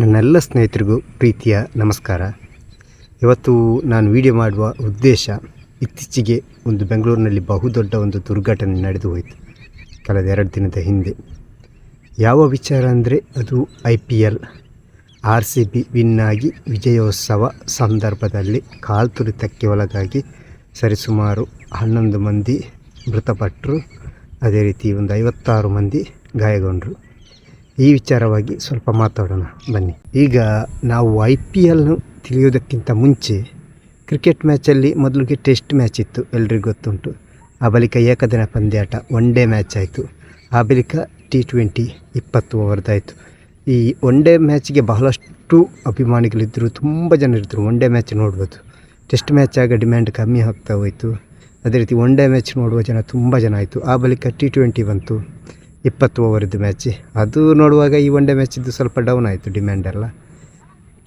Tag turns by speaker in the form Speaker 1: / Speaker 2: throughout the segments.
Speaker 1: ನನ್ನೆಲ್ಲ ಸ್ನೇಹಿತರಿಗೂ ಪ್ರೀತಿಯ ನಮಸ್ಕಾರ. ಇವತ್ತು ನಾನು ವಿಡಿಯೋ ಮಾಡುವ ಉದ್ದೇಶ ಇತ್ತೀಚೆಗೆ ಒಂದು ಬೆಂಗಳೂರಿನಲ್ಲಿ ಬಹುದೊಡ್ಡ ಒಂದು ದುರ್ಘಟನೆ ನಡೆದು ಹೋಯಿತು ಕಳೆದ ಎರಡು ದಿನದ ಹಿಂದೆ. ಯಾವ ವಿಚಾರ ಅಂದರೆ ಅದು I P L, R C B win ವಿಜಯೋತ್ಸವ ಸಂದರ್ಭದಲ್ಲಿ ಕಾಲ್ತುಳಿತಕ್ಕೆ ಒಳಗಾಗಿ ಸರಿಸುಮಾರು ಹನ್ನೊಂದು ಮಂದಿ ಮೃತಪಟ್ಟರು. ಅದೇ ರೀತಿ ಒಂದು ಐವತ್ತಾರು ಮಂದಿ ಗಾಯಗೊಂಡರು. ಈ ವಿಚಾರವಾಗಿ ಸ್ವಲ್ಪ ಮಾತಾಡೋಣ. ಬನ್ನಿ. ಈಗ ನಾವು ಐ ಪಿ ಎಲ್ನು ತಿಳಿಯೋದಕ್ಕಿಂತ ಮುಂಚೆ ಕ್ರಿಕೆಟ್ ಮ್ಯಾಚಲ್ಲಿ ಮೊದಲಿಗೆ ಟೆಸ್ಟ್ ಮ್ಯಾಚ್ ಇತ್ತು. ಎಲ್ರಿಗೂ ಗೊತ್ತುಂಟು. ಆ ಬಳಿಕ ಏಕದಿನ ಪಂದ್ಯಾಟ ಒನ್ ಡೇ ಮ್ಯಾಚ್ ಆಯಿತು. ಆ ಬಳಿಕ ಟಿ ಟ್ವೆಂಟಿ ಇಪ್ಪತ್ತು ಓವರ್ದಾಯಿತು. ಈ ಒನ್ ಡೇ ಮ್ಯಾಚ್ಗೆ ಬಹಳಷ್ಟು ಅಭಿಮಾನಿಗಳಿದ್ದರು ತುಂಬ ಜನ ಇದ್ದರು ಒನ್ ಡೇ ಮ್ಯಾಚ್ ನೋಡ್ಬೋದು. ಟೆಸ್ಟ್ ಮ್ಯಾಚ್ ಆಗ ಡಿಮ್ಯಾಂಡ್ ಕಮ್ಮಿ ಆಗ್ತಾ ಹೋಯಿತು. ಅದೇ ರೀತಿ ಒನ್ ಡೇ ಮ್ಯಾಚ್ ನೋಡುವ ಜನ ತುಂಬ ಜನ ಆಯಿತು. ಆ ಬಳಿಕ ಟಿ ಟ್ವೆಂಟಿ ಬಂತು. ಇಪ್ಪತ್ತು ಓವರಿದ್ದು ಮ್ಯಾಚ್ ಅದು ನೋಡುವಾಗ ಈ ಒನ್ ಡೇ ಮ್ಯಾಚಿದ್ದು ಸ್ವಲ್ಪ ಡೌನ್ ಆಯಿತು ಡಿಮ್ಯಾಂಡ್ ಎಲ್ಲ.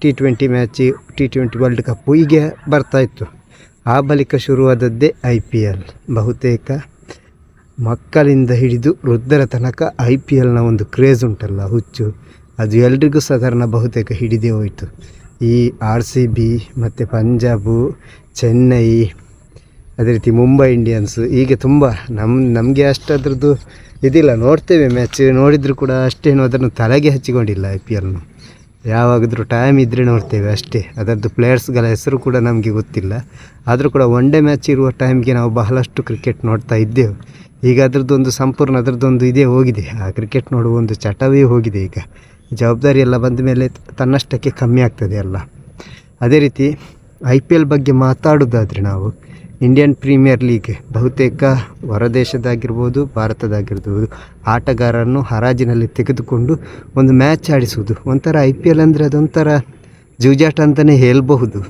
Speaker 1: T twenty match T twenty world cup ಹೀಗೆ ಬರ್ತಾಯಿತ್ತು ಆ ಬಳಿಕ ಶುರುವಾದದ್ದೇ ಐ ಪಿ ಎಲ್ ಬಹುತೇಕ ಮಕ್ಕಳಿಂದ ಹಿಡಿದು ವೃದ್ಧರ ತನಕ ಐ ಪಿ ಎಲ್ನ ಒಂದು ಕ್ರೇಜ್ ಉಂಟಲ್ಲ, ಹುಚ್ಚು. ಅದು ಎಲ್ರಿಗೂ ಸಾಧಾರಣ ಬಹುತೇಕ ಹಿಡಿದೇ ಹೋಯಿತು. ಈ ಆರ್ ಸಿ ಬಿ ಮತ್ತು ಪಂಜಾಬು ಚೆನ್ನೈ ಅದೇ ರೀತಿ ಮುಂಬೈ ಇಂಡಿಯನ್ಸು ಹೀಗೆ ತುಂಬ ನಮ್ಮ ನಮಗೆ ಅಷ್ಟು ಅದ್ರದ್ದು ಇದಿಲ್ಲ, ನೋಡ್ತೇವೆ ಮ್ಯಾಚ್ ನೋಡಿದರೂ ಕೂಡ ಅಷ್ಟೇನು ಅದನ್ನು ತಲೆಗೆ ಹಚ್ಚಿಕೊಂಡಿಲ್ಲ ಐ ಪಿ ಎಲ್ನು ಯಾವಾಗಾದರೂ ಟೈಮ್ ಇದ್ದರೆ ನೋಡ್ತೇವೆ ಅಷ್ಟೇ. ಅದರದ್ದು ಪ್ಲೇಯರ್ಸ್ಗಳ ಹೆಸರು ಕೂಡ ನಮಗೆ ಗೊತ್ತಿಲ್ಲ. ಆದರೂ ಕೂಡ ಒನ್ ಡೇ ಮ್ಯಾಚ್ ಇರುವ ಟೈಮ್ಗೆ ನಾವು ಬಹಳಷ್ಟು ಕ್ರಿಕೆಟ್ ನೋಡ್ತಾ ಇದ್ದೆವು. ಈಗ ಅದರದ್ದೊಂದು ಸಂಪೂರ್ಣ ಅದರದ್ದೊಂದು ಇದೇ ಹೋಗಿದೆ. ಆ ಕ್ರಿಕೆಟ್ ನೋಡುವ ಒಂದು ಚಟವೇ ಹೋಗಿದೆ ಈಗ. ಜವಾಬ್ದಾರಿ ಎಲ್ಲ ಬಂದ ಮೇಲೆ ತನ್ನಷ್ಟಕ್ಕೆ ಕಮ್ಮಿ ಆಗ್ತದೆ ಅಲ್ಲ. ಅದೇ ರೀತಿ ಐ ಪಿ ಎಲ್ ಬಗ್ಗೆ ಮಾತಾಡೋದಾದರೆ ನಾವು ಇಂಡಿಯನ್ ಪ್ರೀಮಿಯರ್ ಲೀಗ್ ಬಹುತೇಕ ಹೊರದೇಶದಾಗಿರ್ಬೋದು, ಭಾರತದಾಗಿರ್ಬೋದು ಆಟಗಾರರನ್ನು ಹರಾಜಿನಲ್ಲಿ ತೆಗೆದುಕೊಂಡು ಒಂದು ಮ್ಯಾಚ್ ಆಡಿಸುವುದು. ಒಂಥರ ಐ ಪಿ ಎಲ್ ಅಂದರೆ ಅದೊಂಥರ ಜೂಜಾಟ ಅಂತಲೇ ಹೇಳಬಹುದು.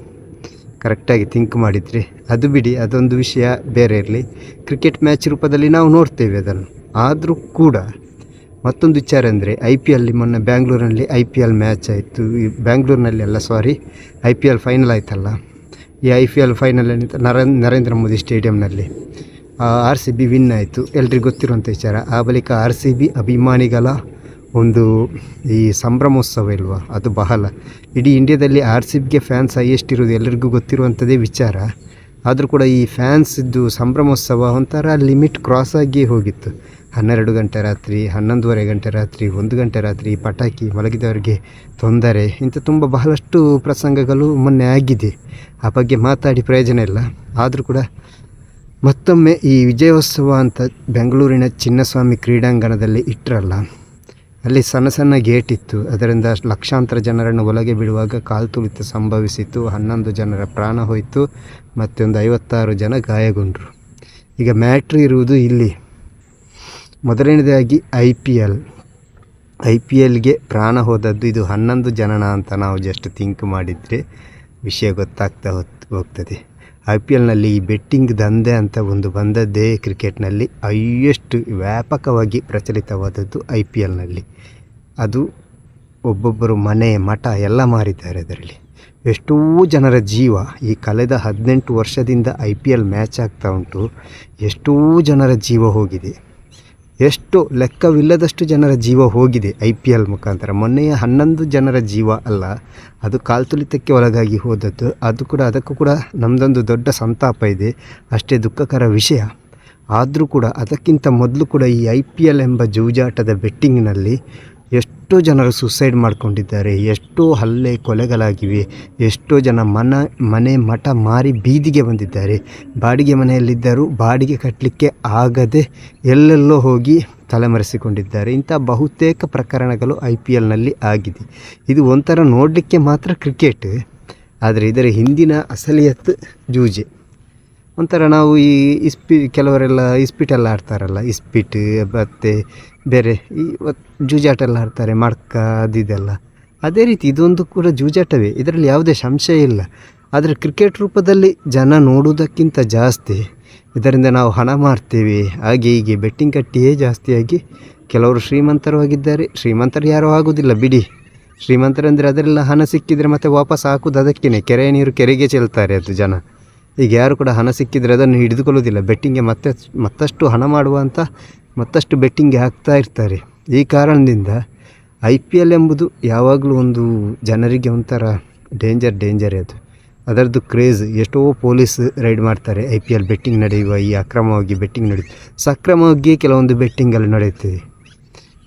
Speaker 1: ಕರೆಕ್ಟಾಗಿ ಥಿಂಕ್ ಮಾಡಿದರೆ. ಅದು ಬಿಡಿ, ಅದೊಂದು ವಿಷಯ ಬೇರೆ ಇರಲಿ. ಕ್ರಿಕೆಟ್ ಮ್ಯಾಚ್ ರೂಪದಲ್ಲಿ ನಾವು ನೋಡ್ತೇವೆ ಅದನ್ನು. ಆದರೂ ಕೂಡ ಮತ್ತೊಂದು ವಿಚಾರ ಅಂದರೆ ಐ ಪಿ ಎಲ್ ಮೊನ್ನೆ ಬ್ಯಾಂಗ್ಳೂರಿನಲ್ಲಿ ಐ ಪಿ ಎಲ್ ಮ್ಯಾಚ್ ಆಯಿತು. ಈ ಬ್ಯಾಂಗ್ಳೂರಿನಲ್ಲಿ ಅಲ್ಲ sorry I P L final ಆಯ್ತಲ್ಲ. ಈ ಐ ಪಿ ಎಲ್ ಫೈನಲಲ್ಲಿ ನರ ನರೇಂದ್ರ ಮೋದಿ ಸ್ಟೇಡಿಯಂನಲ್ಲಿ ಆರ್ ಸಿ ಬಿ ವಿನ್ ಆಯಿತು. ಎಲ್ರಿಗೂ ಗೊತ್ತಿರುವಂಥ ವಿಚಾರ. ಆ ಬಳಿಕ ಆರ್ ಸಿ ಬಿ ಅಭಿಮಾನಿಗಳ ಒಂದು ಈ ಸಂಭ್ರಮೋತ್ಸವ ಇಲ್ವಾ? ಅದು ಬಹಳ. ಇಡೀ ಇಂಡಿಯಾದಲ್ಲಿ ಆರ್ ಸಿ ಬಿಗೆ ಫ್ಯಾನ್ಸ್ ಹೈಯೆಸ್ಟ್ ಇರೋದು ಎಲ್ಲರಿಗೂ ಗೊತ್ತಿರುವಂಥದ್ದೇ ವಿಚಾರ. ಆದರೂ ಕೂಡ ಈ ಫ್ಯಾನ್ಸಿದ್ದು ಸಂಭ್ರಮೋತ್ಸವ ಒಂಥರ ಲಿಮಿಟ್ ಕ್ರಾಸ್ ಆಗಿ ಹೋಗಿತ್ತು. ಹನ್ನೆರಡು ಗಂಟೆ ರಾತ್ರಿ, ಹನ್ನೊಂದುವರೆ ಗಂಟೆ ರಾತ್ರಿ, ಒಂದು ಗಂಟೆ ರಾತ್ರಿ ಪಟಾಕಿ ಮಲಗಿದವರಿಗೆ ತೊಂದರೆ, ಇಂಥ ತುಂಬ ಬಹಳಷ್ಟು ಪ್ರಸಂಗಗಳು ಮೊನ್ನೆ ಆಗಿದೆ. ಆ ಬಗ್ಗೆ ಮಾತಾಡಿ ಪ್ರಯೋಜನ ಇಲ್ಲ. ಆದರೂ ಕೂಡ ಮತ್ತೊಮ್ಮೆ ಈ ವಿಜಯೋತ್ಸವ ಅಂತ ಬೆಂಗಳೂರಿನ ಚಿನ್ನಸ್ವಾಮಿ ಕ್ರೀಡಾಂಗಣದಲ್ಲಿ ಇಟ್ಟರಲ್ಲ ಅಲ್ಲಿ ಸಣ್ಣ ಸಣ್ಣ ಗೇಟ್ ಇತ್ತು. ಅದರಿಂದ ಲಕ್ಷಾಂತರ ಜನರನ್ನು ಒಳಗೆ ಬಿಡುವಾಗ ಕಾಲು ತುಳಿತ ಸಂಭವಿಸಿತು. ಹನ್ನೊಂದು ಜನರ ಪ್ರಾಣ ಹೋಯಿತು. ಮತ್ತೊಂದು ಐವತ್ತಾರು ಜನ ಗಾಯಗೊಂಡರು. ಈಗ ಮ್ಯಾಟ್ರಿ ಇರುವುದು ಇಲ್ಲಿ. ಮೊದಲನೇದಾಗಿ I P L. I P ಎಲ್ಗೆ ಪ್ರಾಣ ಹೋದದ್ದು ಇದು ಹನ್ನೊಂದು ಜನನ ಅಂತ ನಾವು ಜಸ್ಟ್ ಥಿಂಕ್ ಮಾಡಿದರೆ ವಿಷಯ ಗೊತ್ತಾಗ್ತಾ ಹೋಗ್ತದೆ. ಐ ಪಿ ಎಲ್ನಲ್ಲಿ ಈ ಬೆಟ್ಟಿಂಗ್ ದಂಧೆ ಅಂತ ಒಂದು ಬಂದದ್ದೇ ಕ್ರಿಕೆಟ್ನಲ್ಲಿ ಹೈಯೆಸ್ಟ್ ವ್ಯಾಪಕವಾಗಿ ಪ್ರಚಲಿತವಾದದ್ದು ಐ ಪಿ ಎಲ್ನಲ್ಲಿ ಅದು ಒಬ್ಬೊಬ್ಬರು ಮನೆ, ಮಠ ಎಲ್ಲ ಮಾರಿದ್ದಾರೆ ಅದರಲ್ಲಿ. ಎಷ್ಟೋ ಜನರ ಜೀವ ಈ ಕಳೆದ ಹದಿನೆಂಟು ವರ್ಷದಿಂದ ಐ ಪಿ ಎಲ್ ಮ್ಯಾಚ್ ಆಗ್ತಾ ಉಂಟು. ಎಷ್ಟೋ ಜನರ ಜೀವ ಹೋಗಿದೆ. ಎಷ್ಟು ಲೆಕ್ಕವಿಲ್ಲದಷ್ಟು ಜನರ ಜೀವ ಹೋಗಿದೆ ಐ ಪಿ ಎಲ್ ಮುಖಾಂತರ. ಮೊನ್ನೆಯ ಹನ್ನೊಂದು ಜನರ ಜೀವ ಅಲ್ಲ, ಅದು ಕಾಲ್ತುಳಿತಕ್ಕೆ ಒಳಗಾಗಿ ಹೋದದ್ದು. ಅದು ಕೂಡ, ಅದಕ್ಕೂ ಕೂಡ ನಮ್ಮದೊಂದು ದೊಡ್ಡ ಸಂತಾಪ ಇದೆ. ಅಷ್ಟೇ ದುಃಖಕರ ವಿಷಯ. ಆದರೂ ಕೂಡ ಅದಕ್ಕಿಂತ ಮೊದಲು ಕೂಡ ಈ ಐ ಪಿ ಎಲ್ ಎಂಬ ಜೂಜಾಟದ ಬೆಟ್ಟಿಂಗ್ನಲ್ಲಿ ಎಷ್ಟೋ ಜನರು ಸುಸೈಡ್ ಮಾಡ್ಕೊಂಡಿದ್ದಾರೆ, ಎಷ್ಟೋ ಹಲ್ಲೆ ಕೊಲೆಗಳಾಗಿವೆ, ಎಷ್ಟೋ ಜನ ಮನ, ಮನೆ ಮಠ ಮಾರಿ ಬೀದಿಗೆ ಬಂದಿದ್ದಾರೆ. ಬಾಡಿಗೆ ಮನೆಯಲ್ಲಿದ್ದರೂ ಬಾಡಿಗೆ ಕಟ್ಟಲಿಕ್ಕೆ ಆಗದೆ ಎಲ್ಲೆಲ್ಲೋ ಹೋಗಿ ತಲೆಮರೆಸಿಕೊಂಡಿದ್ದಾರೆ. ಇಂಥ ಬಹುತೇಕ ಪ್ರಕರಣಗಳು ಐ ಪಿ ಎಲ್ನಲ್ಲಿ ಆಗಿದೆ. ಇದು ಒಂಥರ ನೋಡಲಿಕ್ಕೆ ಮಾತ್ರ ಕ್ರಿಕೆಟ್, ಆದರೆ ಇದರ ಹಿಂದಿನ ಅಸಲಿಯತ್ ಜೂಜೆ. ಒಂಥರ ನಾವು ಈ ಇಸ್ಪಿ ಕೆಲವರೆಲ್ಲ ಇಸ್ಪಿಟೆಲ್ಲ ಆಡ್ತಾರಲ್ಲ, ಇಸ್ಪಿಟ್, ಮತ್ತು ಬೇರೆ ಈ ಜೂಜಾಟ ಎಲ್ಲ ಆಡ್ತಾರೆ, ಮಡ್ಕ ಅದಿದೆಲ್ಲ ಅದೇ ರೀತಿ ಇದೊಂದು ಕೂಡ ಜೂಜಾಟವೇ, ಇದರಲ್ಲಿ ಯಾವುದೇ ಸಂಶಯ ಇಲ್ಲ. ಆದರೆ ಕ್ರಿಕೆಟ್ ರೂಪದಲ್ಲಿ ಜನ ನೋಡುವುದಕ್ಕಿಂತ ಜಾಸ್ತಿ ಇದರಿಂದ ನಾವು ಹಣ ಮಾಡ್ತೇವೆ ಹಾಗೆ ಹೀಗೆ ಬೆಟ್ಟಿಂಗ್ ಕಟ್ಟಿಯೇ ಜಾಸ್ತಿಯಾಗಿ ಕೆಲವರು ಶ್ರೀಮಂತರು ಆಗಿದ್ದಾರೆ ಶ್ರೀಮಂತರು ಯಾರೂ ಆಗೋದಿಲ್ಲ, ಬಿಡಿ. ಶ್ರೀಮಂತರಂದರೆ ಅದರೆಲ್ಲ ಹಣ ಸಿಕ್ಕಿದರೆ ಮತ್ತೆ ವಾಪಸ್ ಹಾಕುವುದು ಅದಕ್ಕೇ ಕೆರೆಯ ನೀರು ಕೆರೆಗೆ ಚೆಲ್ತಾರೆ ಅದು ಜನ. ಈಗ ಯಾರು ಕೂಡ ಹಣ ಸಿಕ್ಕಿದರೆ ಅದನ್ನು ಹಿಡಿದುಕೊಳ್ಳೋದಿಲ್ಲ. ಬೆಟ್ಟಿಂಗ್ಗೆ ಮತ್ತೆ ಮತ್ತಷ್ಟು ಹಣ ಮಾಡುವಂಥ ಮತ್ತಷ್ಟು ಬೆಟ್ಟಿಂಗ್ಗೆ ಹಾಕ್ತಾ ಇರ್ತಾರೆ. ಈ ಕಾರಣದಿಂದ ಐ ಪಿ ಎಲ್ ಎಂಬುದು ಯಾವಾಗಲೂ ಒಂದು ಜನರಿಗೆ ಒಂಥರ ಡೇಂಜರ್ ಡೇಂಜರ್ ಅದು. ಅದರದ್ದು ಕ್ರೇಜ್ ಎಷ್ಟೋ ಪೊಲೀಸ್ ರೈಡ್ ಮಾಡ್ತಾರೆ. ಐ ಪಿ ಎಲ್ ಬೆಟ್ಟಿಂಗ್ ನಡೆಯುವ ಈ ಅಕ್ರಮವಾಗಿ ಬೆಟ್ಟಿಂಗ್ ನಡೆಯುತ್ತೆ. ಸಕ್ರಮವಾಗಿಯೇ ಕೆಲವೊಂದು ಬೆಟ್ಟಿಂಗಲ್ಲಿ ನಡೆಯುತ್ತದೆ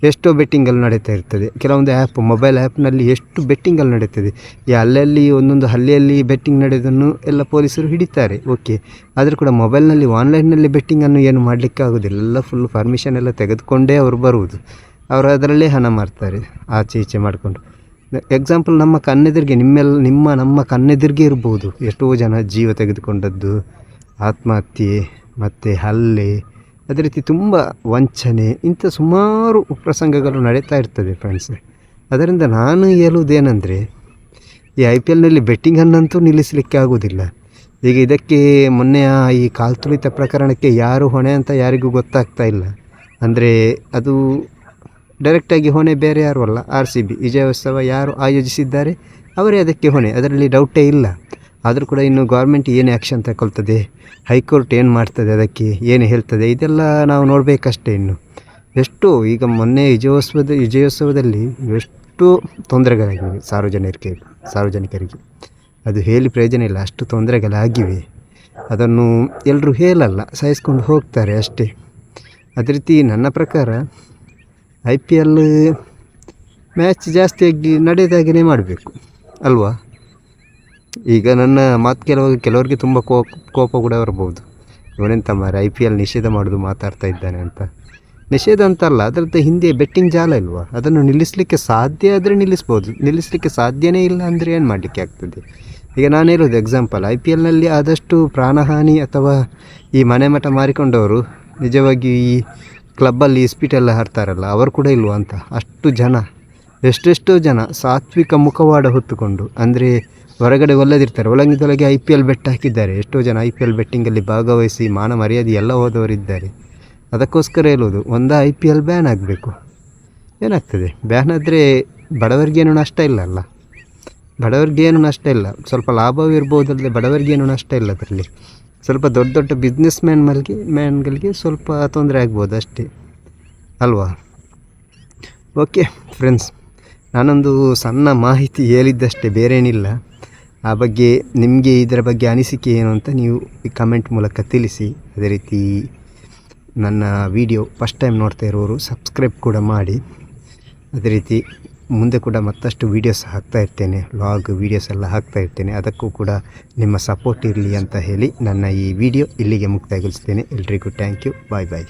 Speaker 1: ಎಷ್ಟೋ ಬೆಟ್ಟಿಂಗಲ್ಲಿ ನಡೀತಾ ಇರ್ತದೆ. ಕೆಲವೊಂದು ಆ್ಯಪ್ ಮೊಬೈಲ್ ಆ್ಯಪ್ನಲ್ಲಿ ಎಷ್ಟು ಬೆಟ್ಟಿಂಗಲ್ಲಿ ನಡೀತದೆ. ಈ ಅಲ್ಲಲ್ಲಿ ಒಂದೊಂದು ಹಳ್ಳಿಯಲ್ಲಿ ಬೆಟ್ಟಿಂಗ್ ನಡೆಯೋದನ್ನು ಎಲ್ಲ ಪೊಲೀಸರು ಹಿಡಿತಾರೆ. ಓಕೆ ಆದರೂ ಕೂಡ ಮೊಬೈಲ್ನಲ್ಲಿ ಆನ್ಲೈನ್ನಲ್ಲಿ ಬೆಟ್ಟಿಂಗನ್ನು ಏನು ಮಾಡಲಿಕ್ಕೆ ಆಗೋದಿಲ್ಲ. ಎಲ್ಲ ಫುಲ್ ಪರ್ಮಿಷನ್ ಎಲ್ಲ ತೆಗೆದುಕೊಂಡೇ ಅವರು ಬರುವುದು. ಅವರು ಅದರಲ್ಲೇ ಹಣ ಮಾಡ್ತಾರೆ ಆಚೆ ಈಚೆ ಮಾಡಿಕೊಂಡು. ಎಕ್ಸಾಂಪಲ್ ನಮ್ಮ ಕಣ್ಣೆದುರಿಗೆ ನಿಮ್ಮೆಲ್ಲ ನಿಮ್ಮ, ನಮ್ಮ ಕಣ್ಣೆದುರಿಗೆ ಇರ್ಬೋದು. ಎಷ್ಟೋ ಜನ ಜೀವ ತೆಗೆದುಕೊಂಡದ್ದು. ಆತ್ಮಹತ್ಯೆ, ಮತ್ತು ಹಲ್ಲೆ ಅದೇ ರೀತಿ ತುಂಬ ವಂಚನೆ, ಇಂಥ ಸುಮಾರು ಪ್ರಸಂಗಗಳು ನಡೀತಾ ಇರ್ತದೆ ಫ್ರೆಂಡ್ಸ್ ಅದರಿಂದ ನಾನು ಹೇಳುವುದೇನೆಂದರೆ, ಈ ಐ ಪಿ ಎಲ್ನಲ್ಲಿ ಬೆಟ್ಟಿಂಗನ್ನಂತೂ ನಿಲ್ಲಿಸಲಿಕ್ಕೆ ಆಗೋದಿಲ್ಲ ಈಗ ಇದಕ್ಕೆ ಮೊನ್ನೆ ಈ ಕಾಲ್ತುಳಿತ ಪ್ರಕರಣಕ್ಕೆ ಯಾರು ಹೊಣೆ ಅಂತ ಯಾರಿಗೂ ಗೊತ್ತಾಗ್ತಾ ಇಲ್ಲ. ಅಂದರೆ ಅದು ಡೈರೆಕ್ಟಾಗಿ ಹೊಣೆ ಬೇರೆ ಯಾರು ಅಲ್ಲ ಆರ್ ಸಿ ಬಿ ವಿಜಯೋತ್ಸವ ಯಾರು ಆಯೋಜಿಸಿದ್ದಾರೆ, ಅವರೇ ಅದಕ್ಕೆ ಹೊಣೆ. ಅದರಲ್ಲಿ ಡೌಟೇ ಇಲ್ಲ. ಆದರೂ ಕೂಡ ಇನ್ನು ಗೌರ್ಮೆಂಟ್ ಏನು ಆ್ಯಕ್ಷನ್ ತಗೊಳ್ತದೆ, ಹೈಕೋರ್ಟ್ ಏನು ಮಾಡ್ತದೆ, ಅದಕ್ಕೆ ಏನು ಹೇಳ್ತದೆ, ಇದೆಲ್ಲ ನಾವು ನೋಡಬೇಕಷ್ಟೇ ಇನ್ನು. ಎಷ್ಟು, ಈಗ ಮೊನ್ನೆ ವಿಜಯೋತ್ಸವದ, ವಿಜಯೋತ್ಸವದಲ್ಲಿ ಎಷ್ಟು ತೊಂದರೆಗಳಾಗಿವೆ ಸಾರ್ವಜನಿಕರಿಗೆ ಸಾರ್ವಜನಿಕರಿಗೆ. ಅದು ಹೇಳಿ ಪ್ರಯೋಜನ ಇಲ್ಲ, ಅಷ್ಟು ತೊಂದರೆಗಳಾಗಿವೆ. ಅದನ್ನು ಎಲ್ಲರೂ ಹೇಳಲ್ಲ, ಸಹಿಸ್ಕೊಂಡು ಹೋಗ್ತಾರೆ ಅಷ್ಟೇ. ಅದೇ ರೀತಿ ನನ್ನ ಪ್ರಕಾರ ಐ ಪಿ ಎಲ್ ಮ್ಯಾಚ್ ಜಾಸ್ತಿಯಾಗಿ ನಡೆದಾಗೇ ಮಾಡಬೇಕು, ಅಲ್ವಾ? ಈಗ ನನ್ನ ಮಾತು ಕೆಲವರು ಕೆಲವರಿಗೆ ತುಂಬ ಕೋಪ ಕೋಪ ಕೂಡ ಬರ್ಬೋದು ಇವನೆಂತ ಮಾರೆ ಐ ಪಿ ಎಲ್ ನಿಷೇಧ ಮಾಡೋದು ಮಾತಾಡ್ತಾ ಇದ್ದಾನೆ ಅಂತ. ನಿಷೇಧ ಅಂತಲ್ಲ, ಅದರದ್ದು ಹಿಂದೆ ಬೆಟ್ಟಿಂಗ್ ಜಾಲ ಇಲ್ವಾ? ಅದನ್ನು ನಿಲ್ಲಿಸಲಿಕ್ಕೆ ಸಾಧ್ಯ ಆದರೆ ನಿಲ್ಲಿಸ್ಬೋದು. ನಿಲ್ಲಿಸಲಿಕ್ಕೆ ಸಾಧ್ಯನೇ ಇಲ್ಲ ಅಂದರೆ ಏನು ಮಾಡಲಿಕ್ಕೆ ಆಗ್ತದೆ? ಈಗ ನಾನು ಹೇಳೋದು ಎಕ್ಸಾಂಪಲ್ ಐ ಪಿ ಎಲ್ನಲ್ಲಿ ಆದಷ್ಟು ಪ್ರಾಣಹಾನಿ ಅಥವಾ ಈ ಮನೆ ಮಠ ಮಾರಿಕೊಂಡವರು ನಿಜವಾಗಿ ಈ ಕ್ಲಬ್ಬಲ್ಲಿ ಇಸ್ಪೀಟೆಲ್ಲ ಹರ್ತಾರಲ್ಲ ಅವರು ಕೂಡ ಇಲ್ವಾ ಅಂತ? ಅಷ್ಟು ಜನ, ಎಷ್ಟೆಷ್ಟೋ ಜನ ಸಾತ್ವಿಕ ಮುಖವಾಡ ಹೊತ್ತುಕೊಂಡು, ಅಂದರೆ ಹೊರಗಡೆ ಒಲ್ಲದಿರ್ತಾರೆ. ಒಳಗಿದ್ದೊಳಗೆ ಐ ಪಿ ಎಲ್ ಬೆಟ್ ಹಾಕಿದ್ದಾರೆ. ಎಷ್ಟೋ ಜನ ಐ ಪಿ ಎಲ್ ಬೆಟ್ಟಿಂಗಲ್ಲಿ ಭಾಗವಹಿಸಿ ಮಾನ ಮರ್ಯಾದೆ ಎಲ್ಲ ಹೋದವರಿದ್ದಾರೆ. ಅದಕ್ಕೋಸ್ಕರ ಹೇಳೋದು ಒಂದು ಐ ಪಿ ಎಲ್ ಬ್ಯಾನ್ ಆಗಬೇಕು. ಏನಾಗ್ತದೆ? ಬ್ಯಾನ್ ಆದರೆ ಬಡವರಿಗೇನು ನಷ್ಟ ಇಲ್ಲ ಅಲ್ಲ ಬಡವರಿಗೇನು ನಷ್ಟ ಇಲ್ಲ. ಸ್ವಲ್ಪ ಲಾಭವೂ ಇರ್ಬೋದಲ್ಲದೆ ಬಡವರಿಗೇನು ನಷ್ಟ ಇಲ್ಲ ಅದರಲ್ಲಿ? ಸ್ವಲ್ಪ ದೊಡ್ಡ ದೊಡ್ಡ ಬಿಸ್ನೆಸ್ ಮ್ಯಾನ್ ಮಲ್ಗೆ ಮ್ಯಾನ್ಗಳಿಗೆ ಸ್ವಲ್ಪ ತೊಂದರೆ ಆಗ್ಬೋದು ಅಷ್ಟೇ. ಅಲ್ವಾ? ಓಕೆ ಫ್ರೆಂಡ್ಸ್ ನಾನೊಂದು ಸಣ್ಣ ಮಾಹಿತಿ ಹೇಳಿದ್ದಷ್ಟೇ, ಬೇರೇನಿಲ್ಲ. ಆ ಬಗ್ಗೆ ನಿಮಗೆ ಇದರ ಬಗ್ಗೆ ಅನಿಸಿಕೆ ಏನು ಅಂತ ನೀವು ಈ ಕಮೆಂಟ್ ಮೂಲಕ ತಿಳಿಸಿ. ಅದೇ ರೀತಿ ನನ್ನ ವಿಡಿಯೋ ಫಸ್ಟ್ ಟೈಮ್ ನೋಡ್ತಾ ಇರೋರು ಸಬ್ಸ್ಕ್ರೈಬ್ ಕೂಡ ಮಾಡಿ. ಅದೇ ರೀತಿ ಮುಂದೆ ಕೂಡ ಮತ್ತಷ್ಟು ವೀಡಿಯೋಸ್ ಹಾಕ್ತಾ ಇರ್ತೇನೆ. ವ್ಲಾಗ್ ವೀಡಿಯೋಸ್ ಎಲ್ಲ ಹಾಕ್ತಾ ಇರ್ತೇನೆ. ಅದಕ್ಕೂ ಕೂಡ ನಿಮ್ಮ ಸಪೋರ್ಟ್ ಇರಲಿ ಅಂತ ಹೇಳಿ ನನ್ನ ಈ ವಿಡಿಯೋ ಇಲ್ಲಿಗೆ ಮುಕ್ತಾಯಗೊಳಿಸ್ತೇನೆ. ಎಲ್ರಿಗೂ ಥ್ಯಾಂಕ್ ಯು ಬಾಯ್ ಬಾಯ್